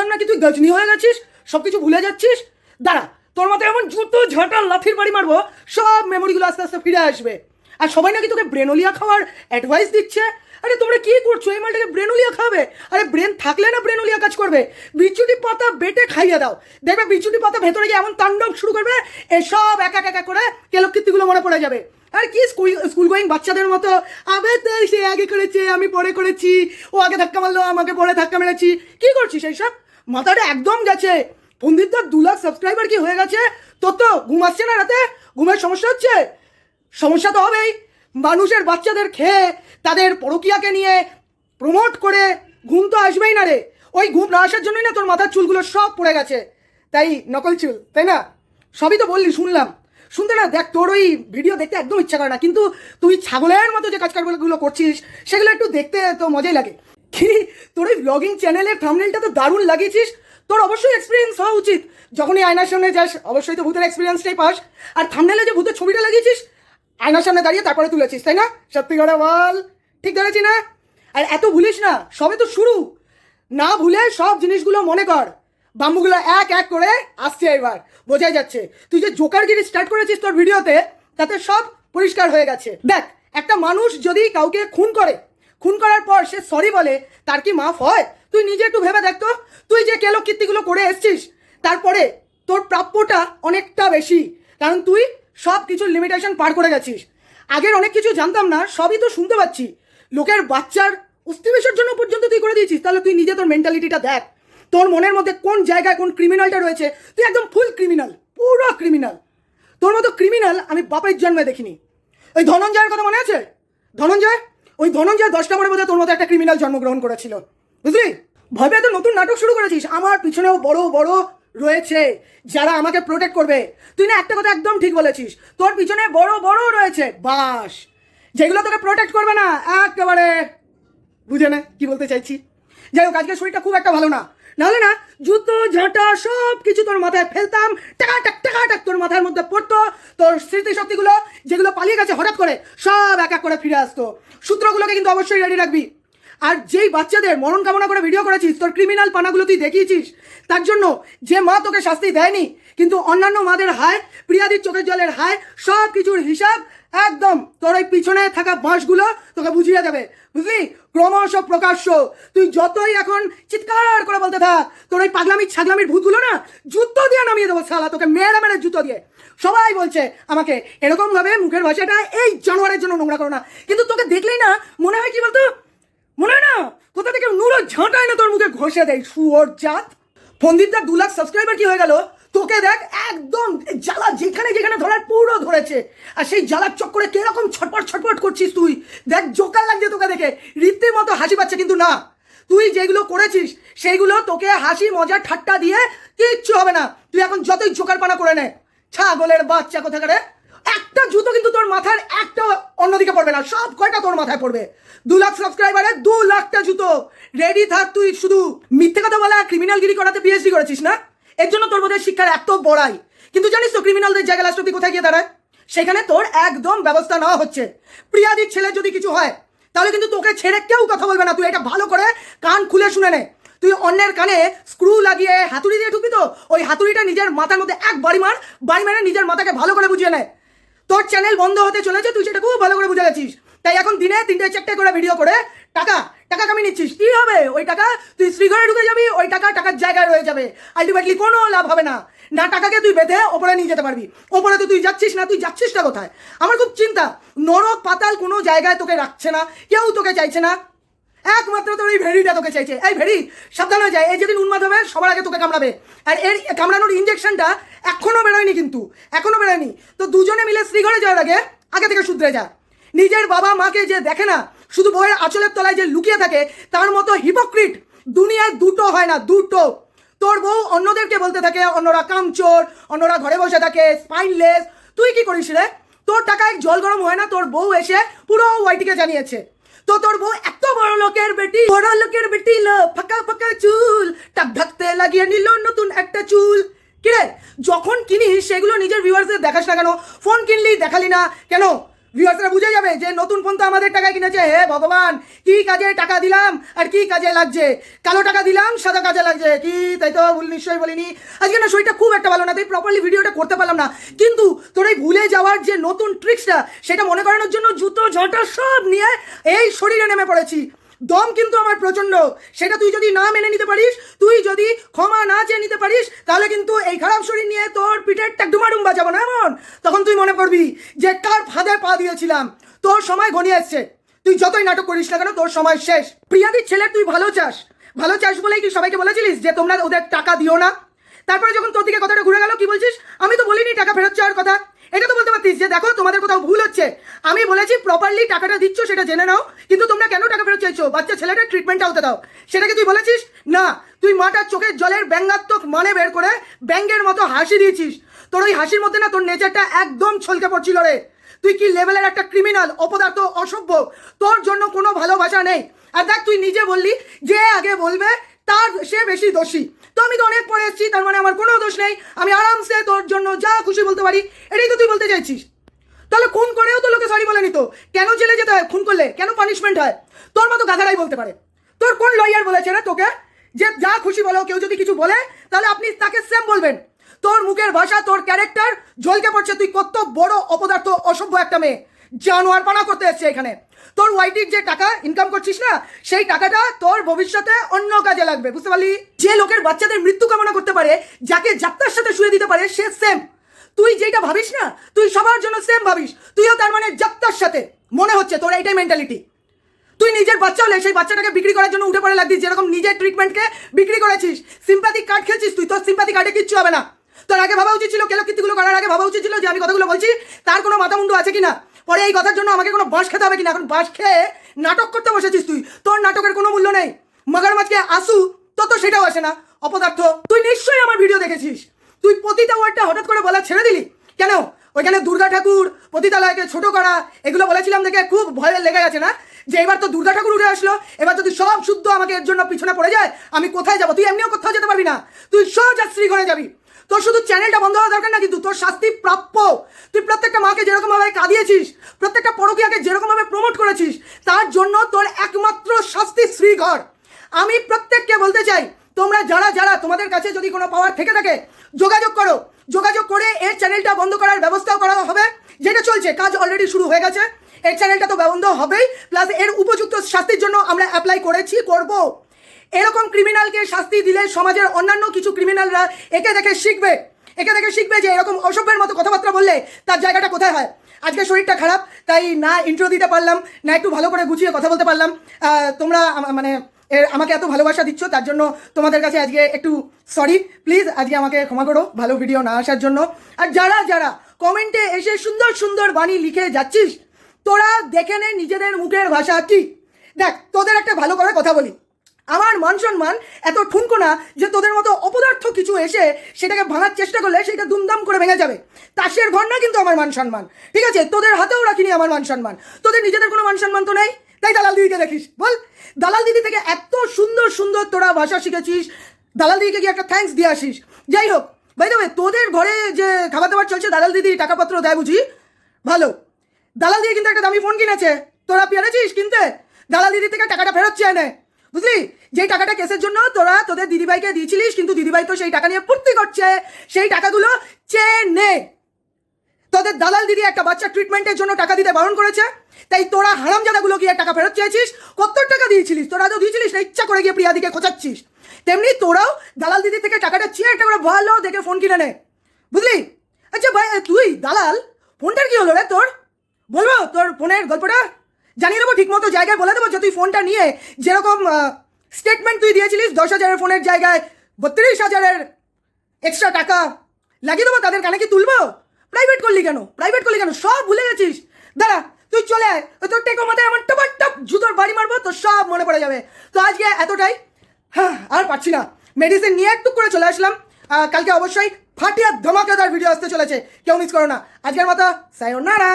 শুনলাম নাকি তুই গজনি হয়ে গেছিস? সব কিছু ভুলে যাচ্ছিস? দাঁড়া, তোর মাথায় এমন জুতো ঝাঁটার লাথির বাড়ি মারবো, সব মেমোরিগুলো আস্তে আস্তে ফিরে আসবে। আর সবাই নাকি তোকে ব্রেনোলিয়া খাওয়ার অ্যাডভাইস দিচ্ছে? আরে, তোমরা কি করছ? এই মালটাকে ব্রেনোলিয়া খাবে আরে, ব্রেন থাকলে না ব্রেনোলিয়া কাজ করবে? বিচুটি পাতা বেটে খাইয়ে দাও। দেখবে বিচুটি পাতা ভেতরে গিয়ে এমন তাণ্ডব শুরু করবে, এসব এক এক এক করে কেলকৃতিগুলো মনে পড়ে যাবে। আর কি স্কুল স্কুল গোয়িং বাচ্চাদের মতো? আবে সে আগে করেছে, আমি পরে করেছি। ও আগে ধাক্কা মারলো, আমাকে পরে ধাক্কা মেরেছি। কি করছিস এইসব? মাথাটা একদম গেছে। পন্ডিতদার দু লাখ সাবস্ক্রাইবার কি হয়ে গেছে? তোর তো ঘুম আসছে না রাতে? ঘুমের সমস্যা হচ্ছে? সমস্যা তো হবেই। মানুষের বাচ্চাদের খেয়ে, তাদের পরকিয়াকে নিয়ে প্রমোট করে ঘুম তো আসবেই না রে। ওই ঘুম না আসার জন্যই না তোর মাথার চুলগুলো সব পড়ে গেছে। তাই নকল চুল, তাই না? সবই তো বললি, শুনলাম। শুনতে না, দেখ, তোর ওই ভিডিও দেখতে একদম ইচ্ছা করে না। কিন্তু তুই ছাগলের মতো যে কাজ কারবারগুলো করছিস, সেগুলো একটু দেখতে তো মজাই লাগে। কি তোর ওই ব্লগিং চ্যানেলের থামনেলটা তো দারুণ লাগিয়েছিস। তোর অবশ্যই এক্সপিরিয়েন্স হওয়া উচিত। যখনই আয়নার সামনে যাস, অবশ্যই তো ভূতের এক্সপিরিয়েন্সটাই পাস। আর থামনেলে যে ভূতের ছবিটা লাগিয়েছিস, আয়নার সামনে দাঁড়িয়ে তারপরে তুলেছিস তাই না? সত্যি করে বল। ঠিক ধরেছি না? আর এত ভুলিস না সবে তো শুরু। না ভুলে সব জিনিসগুলো মনে কর। বাম্বুগুলো এক এক করে আসছে এবার, বোঝাই যাচ্ছে। তুই যে জোকার জোকারগিরি স্টার্ট করেছিস তোর ভিডিওতে তাতে সব পরিষ্কার হয়ে গেছে। দেখ, একটা মানুষ যদি কাউকে খুন করে খুন করার পর সে সরি বলে, তার কি মাফ হয়? তুই নিজে একটু ভেবে দেখ তো। তুই যে কেলো কীর্তিগুলো করে এসছিস, তারপরে তোর প্রাপ্যটা অনেকটা বেশি। কারণ তুই সব কিছুর লিমিটেশন পার করে গেছিস। আগের অনেক কিছু জানতাম না, সবই তো শুনতে পাচ্ছি। লোকের বাচ্চার অস্থি জন্য পর্যন্ত তুই করে দিয়েছিস, তাহলে তুই নিজে তোর মেন্টালিটিটা দেখ। তোর মনের মধ্যে কোন জায়গায় কোন ক্রিমিনালটা রয়েছে, তুই একদম ফুল ক্রিমিনাল পুরো ক্রিমিনাল তোর মতো ক্রিমিনাল আমি বাপের জন্মে দেখিনি। ওই ধনঞ্জয়ের কথা মনে আছে? ধনঞ্জয়? ওই ধনঞ্জয় দশটা পরে বোধহয় তোর মতো একটা ক্রিমিনাল জন্মগ্রহণ করেছিল। বুঝলি? ভয় তো নতুন নাটক শুরু করেছিস। আমার পিছনেও বড় বড় রয়েছে, যারা আমাকে প্রোটেক্ট করবে। তুই না একটা কথা একদম ঠিক বলেছিস। তোর পিছনে বড় বড় রয়েছে, বাস। যেগুলো তোকে প্রোটেক্ট করবে না, একেবারে বুঝে না কি বলতে চাইছি। যাই হোক আজকে শরীরটা খুব একটা ভালো না। নাহলে না, জুতো, ঝাঁটা সব কিছু তোর মাথায় ফেলতাম, টাকা, টাক টাকা, টাক তোর মাথার মধ্যে পড়তো, তোর স্মৃতিশক্তিগুলো যেগুলো পালিয়ে গেছে হঠাৎ করে, সব এক এক করে ফিরে আসতো। সূত্রগুলোকে কিন্তু অবশ্যই রেডি রাখবি। আর যেই বাচ্চাদের মরণ কামনা করে ভিডিও করেছিস, তোর ক্রিমিনাল পানাগুলো তুই দেখিয়েছিস, তার জন্য যে মা তোকে শাস্তি দেয়নি, কিন্তু অন্যান্য মাদের হায়, প্রিয়াদির চোখের জলের হায় সব কিছুর হিসাব একদম তোর ওই পিছনে থাকা বাঁশগুলো তোকে বুঝিয়ে দেবে। বুঝলি? ক্রমশ প্রকাশ্য। তুই যতই এখন চিৎকার করে বলতে থাক, তোর ওই পাগলামি ছাগলামির ভূতগুলো না, জুতো দিয়ে নামিয়ে দেবো শালা, তোকে মেরে মেরে জুতো দিয়ে। সবাই বলছে আমাকে, এরকমভাবে মুখের ভাষাটা এই জানোয়ারের জন্য নোংরা করো না। কিন্তু তোকে দেখলেই না, মনে হয় কি বলতো? মনে হয় না? কোথা থেকে নুরো ঝাঁটায় না তোর মুখে ঘষে দেয় শুয়োর জাত ফন্দিরদার দু লাখ সাবস্ক্রাইবার কি হয়ে গেল? তোকে দেখ, একদম জ্বালা যেখানে যেখানে ধরার পুরো ধরেছে। আর সেই জ্বালার চক্করে কীরকম ছটপট ছটপট করছিস তুই? দেখ, জোকার লাগছে তোকে দেখে। রীতির মতো হাসি পাচ্ছে, কিন্তু না। তুই যেগুলো করেছিস, সেইগুলো তোকে হাসি মজা ঠাট্টা দিয়ে কিচ্ছু হবে না। তুই এখন যতই জোকার পানা করে নে। ছাগলের বাচ্চা কোথাকারে? একটা জুতো কিন্তু তোর মাথার একটা অন্যদিকে পড়বে না, সব কয়টা তোর মাথায় পড়বে? দু লাখ সাবস্ক্রাইবারে দু লাখটা জুতো। রেডি থাক তুই শুধু। মিথ্যে কথা বলা ক্রিমিনালগিরি করাতে পিএইচডি করেছিস না? এর জন্য তোর বোধহয় শিক্ষার এত বড়াই। কিন্তু জানিস তো ক্রিমিনালদের জায়গা লাস্ট অব্দি কোথায় গিয়ে দাঁড়ায়? সেখানে তোর একদম ব্যবস্থা নেওয়া হচ্ছে। প্রিয়াদির ছেলে যদি কিছু হয়, তাহলে কিন্তু তোকে ছেড়ে কেউ কথা বলবে না। তুই এটা ভালো করে কান খুলে শুনে নে। তুই অন্যের কানে স্ক্রু লাগিয়ে হাতুড়ি দিয়ে ঢুকবি তো, ওই হাতুড়িটা নিজের মাথার মধ্যে এক বাড়ি মার, বাড়ি মারে নিজের মাথাকে ভালো করে বুঝিয়ে নেয় তোর চ্যানেল বন্ধ হতে চলেছে, তুই সেটা খুব ভালো করে বুঝে গেছিস। তাই এখন দিনে তিনটে চারটে করে ভিডিও করে টাকা টাকা কামিয়ে নিচ্ছিস। কি হবে? ওই টাকা তুই শ্রীঘরে ঢুকে যাবি, ওই টাকা টাকার জায়গায় রয়ে যাবে। আলটিমেটলি কোনো লাভ হবে না। না টাকাকে তুই বেঁধে ওপরে নিয়ে যেতে পারবি। ওপরে তো তুই যাচ্ছিস না, তুই যাচ্ছিস না কোথায়? আমার খুব চিন্তা, নরক পাতাল কোনো জায়গায় তোকে রাখছে না, কেউ তোকে চাইছে না। একমাত্র তোর এই ভেড়িটা তোকে চাইছে। এই ভেড়ি, সাবধান হয়ে যায় এই যেদিন উন্মাদ হবে, সবার আগে তোকে কামড়াবে। আর এর কামড়ানোর ইঞ্জেকশনটা এখনও বেরোয়নি কিন্তু, এখনও বেরোয়নি। তো দুজনে মিলে শ্রীঘরে যাওয়ার আগে আগে থেকে শুধরে যা। নিজের বাবা মাকে যে দেখে না, শুধু বইয়ের আঁচলের তলায় যে লুকিয়ে থাকে, তার মতো হিপোক্রিট দুনিয়ায় দুটো হয় না, দুটো। তোর বউ অন্যদেরকে বলতে থাকে, অন্যরা কামচোর, অন্যরা ঘরে বসে থাকে স্পাইনলেস তুই কি করিস রে? তোর টাকায় জল গরম হয় না, তোর বউ এসে পুরো ওয়াইটিকে জানিয়েছে। তো তোর বউ এত বড় লোকের বেটি, বড় লোকের বেটি লো, ফাঁকা ফাঁকা চুল, টাক ঢাকতে লাগিয়ে নিল নতুন একটা চুল। কিরে, যখন কিনিস, সেগুলো নিজের ভিউয়ার্সদের দেখাস না কেন? ফোন কিনলি, দেখালি না কেন? ভিউয়ার্সরা বুঝে যাবে যে নতুন ফোন তো আমাদের টাকায় কিনেছে। হে ভগবান, কি কাজে টাকা দিলাম আর কি কাজে লাগছে? কালো টাকা দিলাম, সাদা কাজে লাগছে। কি? তাই তো ভুল, নিশ্চয়ই বলিনি। আজকে না শরীরটা খুব একটা ভালো না, তাই প্রপারলি ভিডিওটা করতে পারলাম না। কিন্তু তোর এই ভুলে যাওয়ার যে নতুন ট্রিক্সটা সেটা মনে করানোর জন্য জুতো, ঝাঁটা সব নিয়ে এই শরীরে নেমে পড়েছি। দম কিন্তু আমার প্রচণ্ড সেটা তুই যদি না মেনে নিতে পারিস, তুই যদি ক্ষমা না চেয়ে নিতে পারিস, তাহলে কিন্তু এই খারাপ শরীর নিয়ে তোর পিঠের টাকডুমাডুম বাজাবো না এমন? তখন তুই মনে করবি যে কার ফাঁদে পা দিয়েছিলাম। তোর সময় ঘনিয়ে এসছে। তুই যতই নাটক করিস না কেন, তোর সময় শেষ। প্রিয়াদির ছেলে তুই ভালো চাস। ভালো চাস বলেই কি সবাইকে বলেছিলিস যে তোমরা ওদের টাকা দিও না? তারপরে যখন তোর দিকে কথাটা ঘুরে গেল, কি বলছিস? আমি তো বলিনি টাকা ফেরত চাওয়ার কথা। এটা তো বলতে পারতিস যে দেখো তোমাদের কোথাও ভুল হচ্ছে। আমি বলেছি প্রপারলি টাকাটা দিচ্ছ, সেটা জেনে নাও। কিন্তু তোমরা কেন টাকা ফেরত চাইছো? বাচ্চা ছেলেটার ট্রিটমেন্টটা হতে দাও। সেটাকে তুই বলেছিস? না, তুই মাটার চোখের জলের ব্যঙ্গাত্মক মানে বের করে ব্যাঙ্গের মতো হাসি দিয়েছিস। তোর ওই হাসির মধ্যে না তোর নেচারটা একদম ছলকে পড়ছিল রে। তুই কি লেভেলের একটা ক্রিমিনাল অপদার্থ, অসভ্য? তোর জন্য কোনো ভালোবাসা নেই। আর দেখ, তুই নিজে বললি, যে আগে বলবে, তার সে বেশি দোষী। তো আমি তো অনেক পরে এসেছি, তার মানে আমার কোনো দোষ নেই। আমি আরামসে তোর জন্য যা খুশি বলতে পারি, এটাই তো তুই বলতে চাইছিস। তাহলে খুন করেও তো লোকে সরি বলে নিত কেন জেলে যেতে হয়? খুন করলে কেন পানিশমেন্ট হয়? তোর মতো গাধারাই বলতে পারে। তোর কোন লয়ার বলেছে না তোকে যে যা খুশি বলো, কেউ যদি কিছু বলে, তাহলে আপনি তাকে সেম বলবেন। তোর মুখের ভাষা, তোর ক্যারেক্টার ঝলকে পড়ছে তুই কত বড় অপদার্থ, অসভ্য একটা মেয়ে। জানোয়ার পানা করতে এসছে এখানে। তোর ওয়াইটির যে টাকা ইনকাম করছিস না, সেই টাকাটা তোর ভবিষ্যতে অন্য কাজে লাগবে, বুঝতে পারলি? যে লোকের বাচ্চাদের মৃত্যু কামনা করতে পারে, যাকে যাত্রার সাথে শুয়ে দিতে পারে, সে সেম তুই যেটা ভাবিস না, তুই সবার জন্য সেম ভাবিস। তুইও তার মানে যাত্রার সাথে। মনে হচ্ছে তোর এইটাই মেন্টালিটি তুই নিজের বাচ্চা হলে সেই বাচ্চাটাকে বিক্রি করার জন্য উঠে পড়ে লাগছিস যেরকম নিজের ট্রিটমেন্টকে বিক্রি করেছিস। সিম্পাথি কার্ড খেলছিস তুই, তোর সিম্পাথি কার্ডে কিচ্ছু হবে না। তোর আগে ভাবা উচিত ছিল কেলো কীর্তিগুলো করার আগে ভাবা উচিত ছিল যে আমি কথাগুলো বলছি, তার কোনো মাথা মুন্ডু আছে কিনা? পরে এই কথার জন্য আমাকে কোনো বাস খেতে হবে কিনা? এখন বাস খেয়ে নাটক করতে বসেছিস তুই। তোর নাটকের কোনো মূল্য নেই। মগর মাছকে আসু তো তো সেটাও আসে না। অপদার্থ, তুই নিশ্চয়ই আমার ভিডিও দেখেছিস। তুই পতিতা ওয়ার্ডটা হঠাৎ করে বলা ছেড়ে দিলি? কেন? ওইখানে দুর্গা ঠাকুর, পতিতালয়কে ছোট করা, এগুলো বলেছিলাম দেখে খুব ভয় লেগে গেছে না? যে এবার তো দুর্গা ঠাকুর উঠে আসলো, এবার যদি সব শুদ্ধ আমাকে এর জন্য পিছনে পড়ে যায়, আমি কোথায় যাব? তুই এমনিও কোথাও যেতে পারবি না। তুই সোজা শ্রীঘরে যাবি। তোর শুধু চ্যানেলটা বন্ধ হওয়া দরকার না কিন্তু তোর শাস্তি প্রাপ্য। তুই প্রত্যেকটা মাকে যেরকমভাবে কাঁদিয়েছিস, প্রত্যেকটা পরকীয়াকে যেরকমভাবে প্রমোট করেছিস, তার জন্য তোর একমাত্র শাস্তি শ্রীঘর। আমি প্রত্যেককে বলতে চাই, তোমরা যারা যারা তোমাদের কাছে যদি কোনো পাওয়ার থেকে থাকে, যোগাযোগ করো। যোগাযোগ করে এর চ্যানেলটা বন্ধ করার ব্যবস্থাও করা হবে। যেটা চলছে, কাজ অলরেডি শুরু হয়ে গেছে। এর চ্যানেলটা তো বন্ধ হবেই প্লাস এর উপযুক্ত শাস্তির জন্য আমরা অ্যাপ্লাই করেছি, করব। এরকম ক্রিমিনালকে শাস্তি দিলে সমাজের অন্যান্য কিছু ক্রিমিনালরা একে দেখে শিখবে। একে দেখে শিখবে যে এরকম অসভ্যের মতো কথাবার্তা বললে তার জায়গাটা কোথায় হয়। আজকে শরীরটা খারাপ, তাই না ইন্ট্রো দিতে পারলাম, না একটু ভালো করে গুছিয়ে কথা বলতে পারলাম। তোমরা মানে আমাকে এত ভালোবাসা দিচ্ছ, তার জন্য তোমাদের কাছে আজকে একটু সরি প্লিজ আজকে আমাকে ক্ষমা করো ভালো ভিডিও না আসার জন্য। আর যারা যারা কমেন্টে এসে সুন্দর সুন্দর বাণী লিখে যাচ্ছিস, তোরা দেখে নে নিজেদের মুখের ভাষা কি। দেখ, তোদের একটা ভালো করে কথা বলি। আমার মান সম্মান এত ঠুনকো না যে তোদের মতো অপদার্থ কিছু এসে সেটাকে ভাঙার চেষ্টা করলে সেটা দুমদাম করে ভেঙে যাবে। তাসের ঘর না কিন্তু আমার মান সম্মান। ঠিক আছে? তোদের হাতেও রাখিনি আমার মান সম্মান। তোদের নিজেদের কোনো মান সম্মান তো নেই? তাই দালাল দিদিকে দেখিস, বল। দালাল দিদি থেকে এত সুন্দর সুন্দর তোরা ভাষা শিখেছিস। দালাল দিদিকে গিয়ে একটা থ্যাঙ্কস দিয়ে আসিস। যাই হোক বাই দেবে তোদের ঘরে যে খাবার দাবার চলছে, দালাল দিদি টাকাপত্র দেয় বুঝি? ভালো। দালাল দিয়ে কিন্তু একটা দামি ফোন কিনেছে। তোরা পেরেছিস কিনতে? দালাল দিদি থেকে টাকাটা ফেরত চেয়ে নেয় বুঝলি? যেই টাকাটা কেসের জন্য তোরা তোদের দিদিভাইকে দিয়েছিলিস, কিন্তু দিদিভাই তো সেই টাকা নিয়ে পূর্তি করছে। সেই টাকাগুলো চেয়ে নে তোদের দালাল দিদি একটা বাচ্চা ট্রিটমেন্টের জন্য টাকা দিতে বারণ করেছে, তাই তোরা হারামজাদাগুলো গিয়ে টাকা ফেরত চেয়েছিস কত টাকা দিয়েছিলিস, তোরা তো দিয়েছিলিস না, ইচ্ছা করে গিয়ে প্রিয়াদিকে খোঁচাচ্ছিস। তেমনি তোরাও দালাল দিদি থেকে টাকাটা চেয়ে একটা করে ভালো দেখে ফোন কিনে নে। বুঝলি? আচ্ছা ভাই তুই দালাল, ফোনটার কি হলো রে তোর? বলব তোর ফোনের গল্পটা? জানিয়ে দেবো ঠিক মতো জায়গায় বলে দেবো যে তুই ফোনটা নিয়ে যেরকম স্টেটমেন্ট তুই দিয়েছিলিস দশ হাজারের ফোনের জায়গায়, বত্রিশ হাজারের এক্সট্রা টাকা। লাগিয়ে দেবো তাদের কানে কি তুলবো? প্রাইভেট করলি কেন? প্রাইভেট করলি কেন? সব ভুলে গেছিস। দাঁড়া, তুই চলে আয়। তোর টেকো মাথায় আমার টপার টপ জুতোর বাড়ি মারবো, তোর সব মনে পড়ে যাবে। তো আজকে এতটাই। হ্যাঁ আর পাচ্ছি না। মেডিসিন নিয়ে একটু করে চলে আসলাম। কালকে অবশ্যই ফাটিয়া ধমাকাদার ভিডিও আসতে চলেছে। কেউ মিস করো না। আজকের মতো নারা